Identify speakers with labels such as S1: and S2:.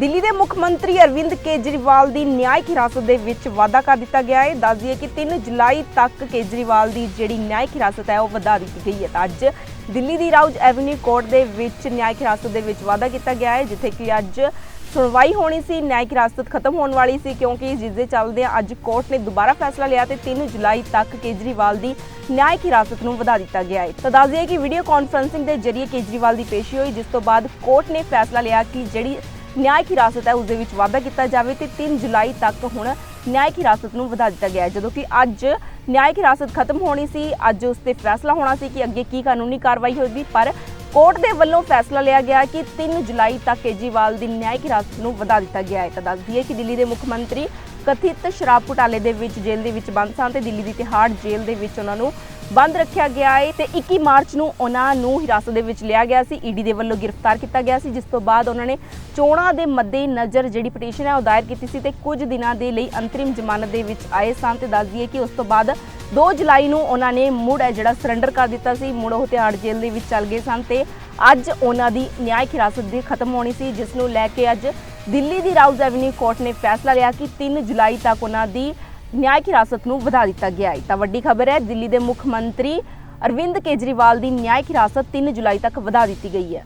S1: ਦਿੱਲੀ ਦੇ ਮੁੱਖ ਮੰਤਰੀ ਅਰਵਿੰਦ ਕੇਜਰੀਵਾਲ ਦੀ ਨਿਆਇਕ ਹਿਰਾਸਤ ਦੇ ਵਿੱਚ ਵਾਅਦਾ ਕਰ ਦਿੱਤਾ ਗਿਆ ਹੈ। ਦੱਸ ਦਈਏ ਕਿ 3 ਜੁਲਾਈ ਤੱਕ ਕੇਜਰੀਵਾਲ ਦੀ ਜਿਹੜੀ ਨਿਆਇਕ ਹਿਰਾਸਤ ਹੈ, ਉਹ ਵਧਾ ਦਿੱਤੀ ਗਈ ਹੈ। ਤਾਂ ਅੱਜ ਦਿੱਲੀ ਦੀ ਰਾਉਜ ਐਵਨਿਊ ਕੋਰਟ ਦੇ ਵਿੱਚ ਨਿਆਇਕ ਹਿਰਾਸਤ ਦੇ ਵਿੱਚ ਵਾਅਦਾ ਕੀਤਾ ਗਿਆ ਹੈ, ਜਿੱਥੇ ਕਿ ਅੱਜ ਸੁਣਵਾਈ ਹੋਣੀ ਸੀ, ਨਿਆਇਕ ਹਿਰਾਸਤ ਖਤਮ ਹੋਣ ਵਾਲੀ ਸੀ, ਕਿਉਂਕਿ ਜਿਸ ਦੇ ਚੱਲਦਿਆਂ ਅੱਜ ਕੋਰਟ ਨੇ ਦੁਬਾਰਾ ਫੈਸਲਾ ਲਿਆ ਤੇ 3 ਜੁਲਾਈ ਤੱਕ ਕੇਜਰੀਵਾਲ ਦੀ ਨਿਆਇਕ ਹਿਰਾਸਤ ਨੂੰ ਵਧਾ ਦਿੱਤਾ ਗਿਆ ਹੈ। ਤਾਂ ਦੱਸ ਦਈਏ ਕਿ ਵੀਡੀਓ ਕਾਨਫਰੰਸਿੰਗ ਦੇ ਜ਼ਰੀਏ ਕੇਜਰੀਵਾਲ ਦੀ ਪੇਸ਼ੀ ਹੋਈ, ਜਿਸ ਤੋਂ ਬਾਅਦ ਕੋਰਟ ਨੇ ਫੈਸਲਾ ਲਿਆ ਕਿ ਜਿਹੜੀ ਨਿਆਇਕ ਹਿਰਾਸਤ ਹੈ ਉਸ ਦੇ ਵਿੱਚ ਵਾਅਦਾ ਕੀਤਾ ਜਾਵੇ ਤੇ 3 ਜੁਲਾਈ ਤੱਕ ਹੁਣ ਨਿਆਇਕ ਹਿਰਾਸਤ ਨੂੰ ਵਧਾ ਦਿੱਤਾ ਗਿਆ ਹੈ ਜਦੋਂ ਕਿ ਅੱਜ ਨਿਆਇਕ ਹਿਰਾਸਤ ਖਤਮ ਹੋਣੀ ਸੀ ਅੱਜ ਉਸ ਤੇ ਫੈਸਲਾ ਹੋਣਾ ਸੀ ਕਿ ਅੱਗੇ ਕੀ ਕਾਨੂੰਨੀ ਕਾਰਵਾਈ ਹੋਵੇਗੀ ਪਰ ਕੋਰਟ ਦੇ ਵੱਲੋਂ ਫੈਸਲਾ ਲਿਆ ਗਿਆ ਕਿ 3 ਜੁਲਾਈ ਤੱਕ ਕੇਜਰੀਵਾਲ ਦੀ ਨਿਆਇਕ ਹਿਰਾਸਤ ਨੂੰ ਵਧਾ ਦਿੱਤਾ ਗਿਆ ਹੈ ਤਾਂ ਦੱਸ ਦਈਏ ਕਿ ਦਿੱਲੀ ਦੇ ਮੁੱਖ ਮੰਤਰੀ ਕਥਿਤ ਸ਼ਰਾਬ ਘੁਟਾਲੇ ਦੇ ਵਿੱਚ ਜੇਲ੍ਹ ਦੇ ਵਿੱਚ ਬੰਦ ਸਨ ਤੇ ਦਿੱਲੀ ਦੀ ਤਿਹਾੜ ਜੇਲ੍ਹ ਦੇ ਵਿੱਚ ਉਹਨਾਂ ਨੂੰ ਬੰਦ ਰੱਖਿਆ ਗਿਆ ਹੈ ਤੇ 21 ਮਾਰਚ ਨੂੰ ਉਹਨਾਂ ਨੂੰ ਹਿਰਾਸਤ ਦੇ ਵਿੱਚ ਲਿਆ ਗਿਆ ਸੀ। ਈਡੀ ਦੇ ਵੱਲੋਂ ਗ੍ਰਿਫਤਾਰ ਕੀਤਾ ਗਿਆ ਸੀ। ਜਿਸ ਤੋਂ ਬਾਅਦ ਉਹਨਾਂ ਨੇ ਚੋਣਾਂ ਦੇ ਮੱਦੇ ਨਜ਼ਰ ਜਿਹੜੀ ਪਟੀਸ਼ਨ ਹੈ ਉਹ ਦਾਇਰ ਕੀਤੀ ਸੀ ਤੇ ਕੁਝ ਦਿਨਾਂ ਦੇ ਲਈ ਅੰਤਰਿਮ ਜ਼ਮਾਨਤ ਦੇ ਵਿੱਚ ਆਏ ਸਨ ਤੇ ਦੱਸ ਦਈਏ ਕਿ ਉਸ ਤੋਂ ਬਾਅਦ 2 ਜੁਲਾਈ ਨੂੰ ਉਹਨਾਂ ਨੇ ਮੁੜ ਹੈ ਜਿਹੜਾ ਸਰੈਂਡਰ ਕਰ ਦਿੱਤਾ ਸੀ। ਮੁੜ ਉਹ ਤਿਹਾੜ ਜੇਲ੍ਹ ਦੇ ਵਿੱਚ ਚਲ ਗਏ ਸਨ ਤੇ ਅੱਜ ਉਹਨਾਂ ਦੀ ਨਿਆਇਕ ਹਿਰਾਸਤ ਦੀ ਖਤਮ ਹੋਣੀ ਸੀ, ਜਿਸ ਨੂੰ ਲੈ ਕੇ ਅੱਜ ਦਿੱਲੀ ਦੀ ਰਾਊਜ਼ ਐਵਨਿਊ ਕੋਰਟ ਨੇ ਫੈਸਲਾ ਲਿਆ ਕਿ 3 ਜੁਲਾਈ ਤੱਕ ਉਹਨਾਂ ਦੀ ਨਿਆਇਕ ਹਿਰਾਸਤ ਨੂੰ ਵਧਾ ਦਿੱਤਾ ਗਿਆ ਹੈ ਤਾਂ ਵੱਡੀ ਖਬਰ ਹੈ ਦਿੱਲੀ ਦੇ ਮੁੱਖ ਮੰਤਰੀ ਅਰਵਿੰਦ ਕੇਜਰੀਵਾਲ ਦੀ ਨਿਆਇਕ ਹਿਰਾਸਤ 3 ਜੁਲਾਈ ਤੱਕ ਵਧਾ ਦਿੱਤੀ ਗਈ ਹੈ